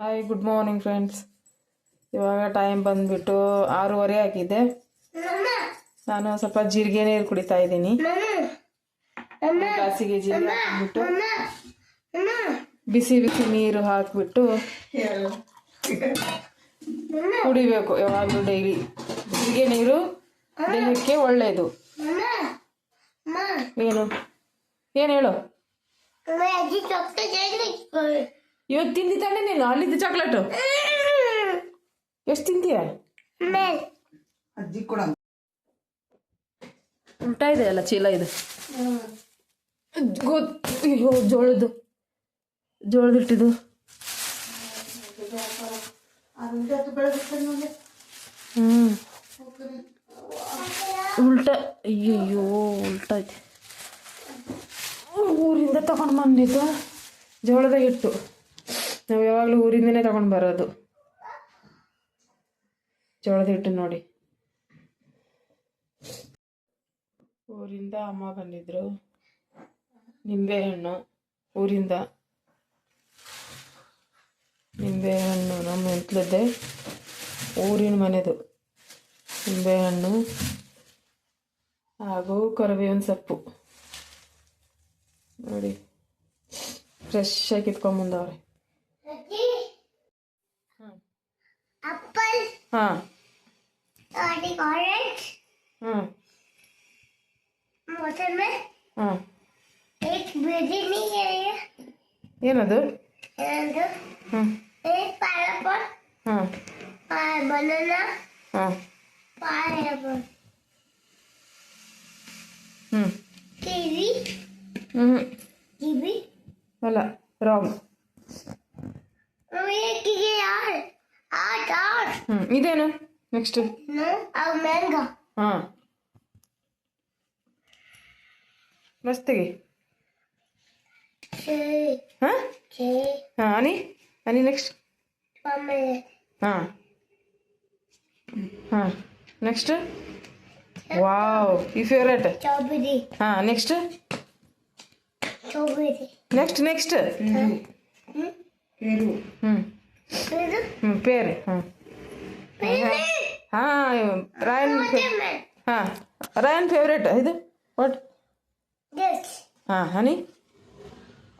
Hi good morning friends ಇವಾಗ time ಬಂದ್ಬಿಟ್ಟು ಆರೂವರೆ ಆಗಿದೆ. ನಾನು ಸ್ವಲ್ಪ ಜೀರಿಗೆ ನೀರು ಕುಡಿತಾ ಇದ್ದೀನಿ. ಹಾಸಿಗೆ ಜೀರಿಗೆ ಹಾಕ್ಬಿಟ್ಟು ಬಿಸಿ ಬಿಸಿ ನೀರು ಹಾಕಿಬಿಟ್ಟು ಕುಡಿಬೇಕು. ಯಾವಾಗಲೂ ಡೈಲಿ ಜೀರಿಗೆ ನೀರು ದೇಹಕ್ಕೆ ಒಳ್ಳೆಯದು ಏನು? ಏನು ಹೇಳು? ಇವತ್ತು ತಿಂದಿದ್ದಾನೆ ನೀನು ಅಲ್ಲಿದ್ದು ಚಾಕ್ಲೇಟು ಎಷ್ಟು ತಿಂತೀಯ? ಅಜ್ಜಿ ಕೂಡ. ಉಲ್ಟಾ ಇದೆ ಅಲ್ಲ ಚೀಲ ಇದೆ. ಅಯ್ಯೋ ಜೋಳದ್ದು. ಜೋಳದ ಇಟ್ಟಿದ್ದು ಹ್ಞೂ ಉಲ್ಟಾ ಅಯ್ಯಯ್ಯೋ ಉಲ್ಟಾ ಐತೆ ಊರಿಂದ ತಗೊಂಡು ಬಂದಿದ್ದು ಜೋಳದ ಹಿಟ್ಟು. ನಾವು ಯಾವಾಗಲೂ ಊರಿಂದನೇ ತಗೊಂಡು ಬರೋದು. ಜೋಳದ ಹಿಟ್ಟು ನೋಡಿ. ಊರಿಂದ ಅಮ್ಮ ಬಂದಿದ್ರು. ನಿಂಬೆಹಣ್ಣು ಊರಿಂದ. ನಿಂಬೆಹಣ್ಣು ನಮ್ಮ ಎಂಟ್ಲದ್ದೆ ಊರಿನ ಮನೆದು. ನಿಂಬೆಹಣ್ಣು ಹಾಗೂ ಕರಿಬೇವಿನ ಸೊಪ್ಪು. ನೋಡಿ ಫ್ರೆಶ್ ಆಗಿ ಕಿತ್ಕೊಂಬಂದವ್ರೆ हाँ। तो ऑरेंज मौसम हाँ। में। हाँ। एक बिजली नहीं है ये। ना दूर हम्म हाँ। एक पाइनएप्पल हाँ। पाइ बनाना। हाँ। पाइनएप्पल हम्म हाँ। कीवी। हम्म कीवी। वाला रॉन्ग ये कीवी यार। ಆ ಕಾ ಹ್ಮ್ ಇದೇನು? ನೆಕ್ಸ್ಟ್ ಮ್ಯಾಲಗಾ ಹಾ. ಮಸ್ತಗಿ ಹಾ? ಹಾ ಅನಿ ಅನಿ ನೆಕ್ಸ್ಟ್ ಹಾ. ಹಾ ನೆಕ್ಸ್ಟ್ ವಾವ್ ಇ ಫೆವರೈಟ್ ಹಾ ನೆಕ್ಸ್ಟ್ ಚೌಬೀ ನೆಕ್ಸ್ಟ್ ನೆಕ್ಸ್ಟ್ ಹ್ಮ್. ಹ್ಞೂ ಇದು ಹ್ಞೂ ಪೇರ್ ಹ್ಞೂ ಹಾಂ ರಾಯನ್ watermelon. ಹಾಂ ರಾಯನ್ ಫೇವ್ರೇಟ್ ಇದು ವಾಟ್ This, ಹಾಂ ಹನಿ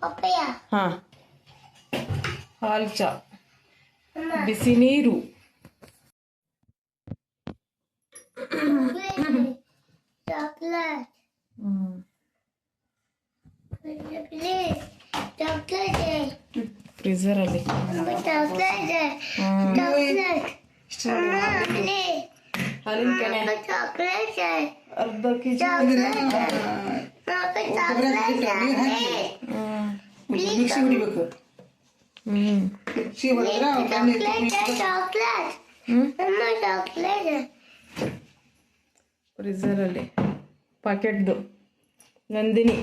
papaya. ಹಾಂ ಹಾಲು ಚಾ Mama, ಬಿಸಿ ನೀರು chocolate, chocolate. ಫ್ರಿಜರ್ ಅಲ್ಲಿ. ಚಾಕಲೇಟ್ ಇಷ್ಟೇ ಹಾಲಿನ್ ಕೆನೆ ಚಾಕಲೇಟ್ ಅರ್ಧಕ್ಕೆ ಮಾಡಿದ್ರೆ ಚಾಕಲೇಟ್ ಫ್ರಿಜರ್ ಅಲ್ಲಿ ಹಾಕಿ. ಮಿಕ್ಸ್ ಮಾಡಿಬೇಕು ಸಿಹಿ ಬಂದ್ರಾ ಅಲ್ಲಿ. ಪ್ಯಾಕೆಟ್ ನಂದಿನಿ.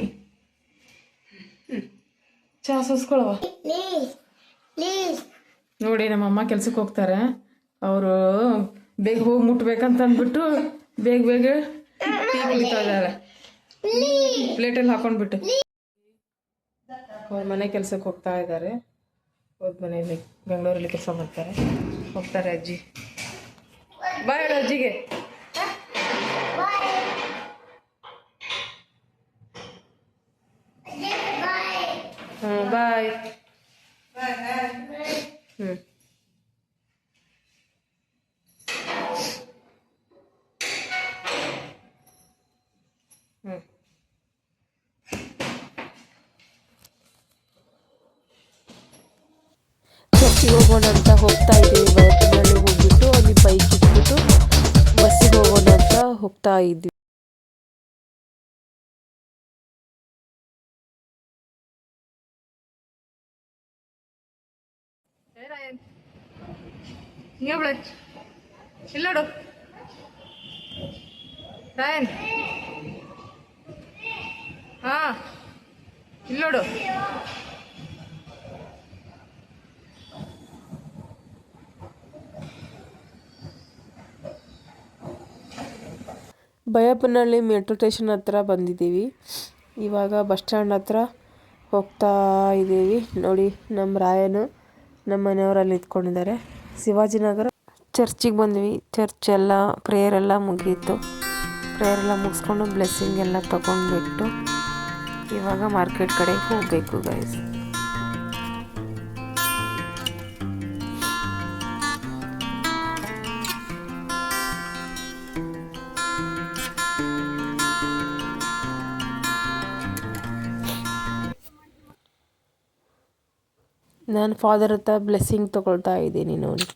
ಚಹಾ ಸೂಸ್ಕೊಳವ. ನೋಡಿ ನಮ್ಮಮ್ಮ ಕೆಲ್ಸಕ್ಕೆ ಹೋಗ್ತಾರೆ. ಅವರು ಬೇಗ ಹೋಗಿ ಮುಟ್ಬೇಕಂತ ಅಂದ್ಬಿಟ್ಟು ಬೇಗ ಬೇಗ ಟೀ ಕುಡಿತಾ ಇದ್ದಾರೆ. ಪ್ಲೇಟಲ್ಲಿ ಹಾಕೊಂಡ್ಬಿಟ್ಟು. ಅವ್ರ ಮನೆ ಕೆಲ್ಸಕ್ಕೆ ಹೋಗ್ತಾ ಇದ್ದಾರೆ. ಹೋದ ಮನೆಯಲ್ಲಿ ಬೆಂಗಳೂರಲ್ಲಿ ಕೆಲಸ ಮಾಡ್ತಾರೆ. ಹೋಗ್ತಾರೆ ಅಜ್ಜಿ. ಬಾಯ್ ಅಜ್ಜಿಗೆ. ಹ್ಞೂ ಬಾಯ್ ಹ್ಞೂ ಹ್ಞೂ ಚರ್ಚಿಗೆ ಹೋಗೋಣ ಅಂತ ಹೋಗ್ತಾ ಇದ್ದೀವಿ ಬೈಕ್ನಲ್ಲಿ ಹೋಗ್ಬಿಟ್ಟು ಅಲ್ಲಿ ಬೈಕ್ ಇಟ್ಬಿಟ್ಟು ಬಸ್ಸಿಗೆ ಹೋಗೋಣ ಅಂತ ಹೋಗ್ತಾ ಇದ್ವಿ ಹಿಂಗೆ ರಾಯನ್. ಬೈಯಪ್ಪನಹಳ್ಳಿ ಮೆಟ್ರೋ ಸ್ಟೇಷನ್ ಹತ್ರ ಬಂದಿದ್ದೀವಿ. ಇವಾಗ ಬಸ್ ಸ್ಟ್ಯಾಂಡ್ ಹತ್ರ ಹೋಗ್ತಾ ಇದ್ದೀವಿ. ನೋಡಿ ನಮ್ಮ ರಾಯನು ನಮ್ಮ ಮನೆಯವರಲ್ಲಿ ಇದ್ಕೊಂಡಿದ್ದಾರೆ ಶಿವಾಜಿನಗರ ಚರ್ಚಿಗೆ ಬಂದ್ವಿ. ಚರ್ಚ್ ಎಲ್ಲ ಪ್ರೇಯರ್ ಎಲ್ಲ ಮುಗೀತು. ಪ್ರೇಯರ್ ಎಲ್ಲ ಮುಗಿಸ್ಕೊಂಡು ಬ್ಲೆಸ್ಸಿಂಗ್ ಎಲ್ಲ ತೊಗೊಂಡ್ಬಿಟ್ಟು ಇವಾಗ ಮಾರ್ಕೆಟ್ ಕಡೆಗೆ ಹೋಗಬೇಕು ಗೈಸ್ ನಾನು ಫಾದರ್ ಹತ್ರ ಬ್ಲೆಸ್ಸಿಂಗ್ ತಗೊಳ್ತಾ ಇದ್ದೀನಿ ನೋಡಿ.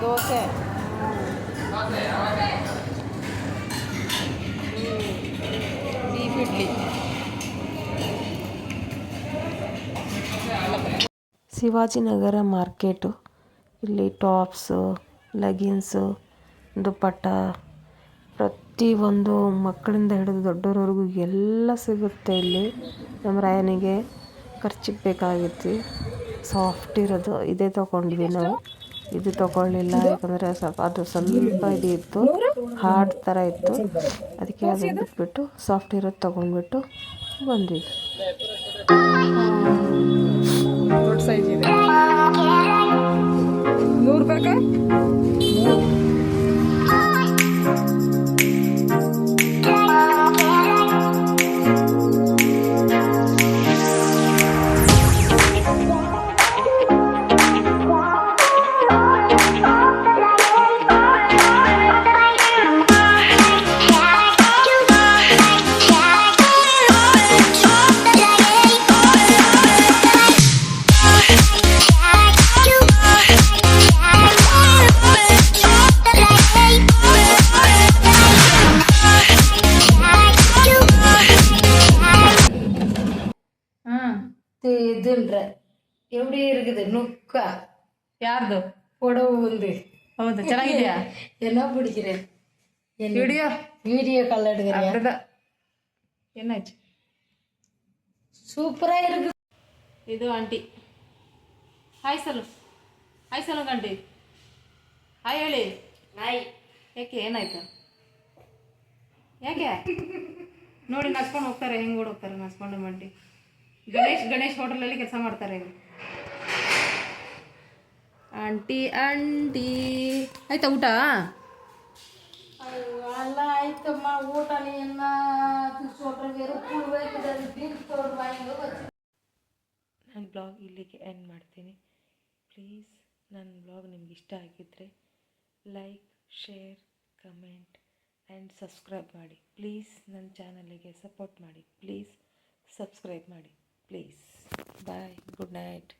ದೋಸೆ ಶಿವಾಜಿನಗರ ಮಾರ್ಕೆಟು ಇಲ್ಲಿ ಟಾಪ್ಸು ಲೆಗಿನ್ಸು ದುಪ್ಪಟ್ಟ, ಪ್ರತಿಯೊಂದು ಮಕ್ಕಳಿಂದ ಹಿಡಿದು ದೊಡ್ಡೋರವರೆಗೂ ಎಲ್ಲ ಸಿಗುತ್ತೆ ಇಲ್ಲಿ. ನಮ್ಮ ರಾಯನಿಗೆ ಖರ್ಚಿಗೆ ಬೇಕಾಗಿತ್ತು. ಸಾಫ್ಟ್ ಇರೋದು ಇದೇ ತೊಗೊಂಡ್ವಿ ನಾವು. ಇದು ತೊಗೊಳ್ಳಿಲ್ಲ, ಯಾಕಂದರೆ ಸ್ವಲ್ಪ ಅದು ಸ್ವಲ್ಪ ಇದು ಇತ್ತು ಹಾರ್ಡ್ ಥರ ಇತ್ತು. ಅದಕ್ಕೆ ಅದು ಬಿಟ್ಬಿಟ್ಟು ಸಾಫ್ಟ್ ಇರೋದು ತೊಗೊಂಡ್ಬಿಟ್ಟು ಬಂದ್ವಿ. ದೊಡ್ಡ ಸೈಜ್ ಇದೆ. இதுன்ற எப்படி இருக்குது நுக்கா ಯಾರ್ದು புடவை வந்து ಹೌದು ಚೆನ್ನಾಗಿದೆಯಾ என்ன பிடிக்கிறேன் ವಿಡಿಯೋ வீடியோ கால் எடுக்கிறியா ಅರ್ಧ ಏನಾಯ್ತು சூப்பரா இருக்குது ಇದು aunty hi ಸಲು hi ಸಲು aunty hi ಹೇಳಿ ಯಾಕೆ ಏನಾಯ್ತು ಯಾಕೆ ನೋಡಿ ನಡ್ಸ್ಕೊಂಡು ಹೋಗ್ತಾರೆ ಹೆಂಗೆ ಓಡ್ ಹೋಗ್ತಾರೆ ನಡ್ಸ್ಕೊಂಡು ಮಂಟಿ ಗಣೇಶ್ ಗಣೇಶ್ ಹೋಟೆಲಲ್ಲಿ ಕೆಲಸ ಮಾಡ್ತಾರೆ ಆಂಟಿ ಆಂಟಿ ಆಯ್ತಾ ಊಟ? ಅಲ್ಲ ಆಯ್ತಮ್ಮ ಊಟ ನಾನು ಬ್ಲಾಗ್ ಇಲ್ಲಿಗೆ ಎಂಡ್ ಮಾಡ್ತೀನಿ. ಪ್ಲೀಸ್ ನನ್ನ ಬ್ಲಾಗ್ ನಿಮ್ಗೆ ಇಷ್ಟ ಆಗಿದ್ದರೆ like share comment and subscribe ಮಾಡಿ. ಪ್ಲೀಸ್ ನನ್ನ ಚಾನಲಿಗೆ ಸಪೋರ್ಟ್ ಮಾಡಿ. ಪ್ಲೀಸ್ ಸಬ್ಸ್ಕ್ರೈಬ್ ಮಾಡಿ. Please bye good night